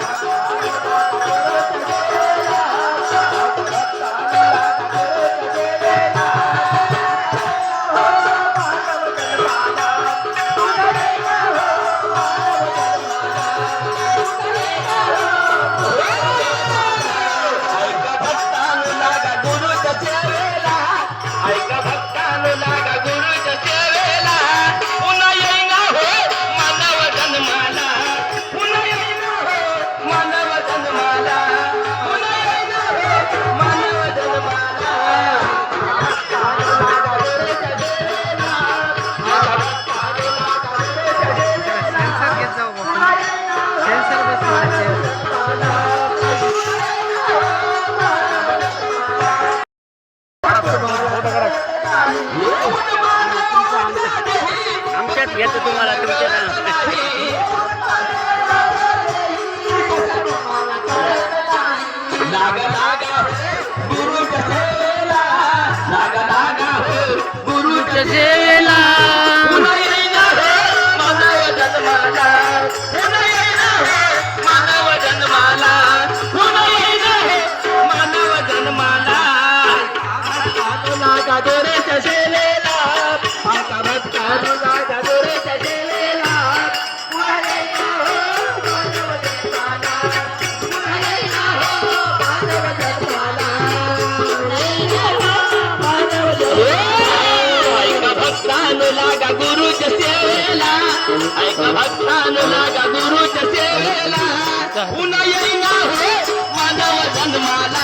Thank you. পৌঁছেছে বেলা लागा गुरुच्या सेवेला ऐक भक्तान लागा गुरुच्या सेवेला पुन्हा येईना हो मानव जन्माला.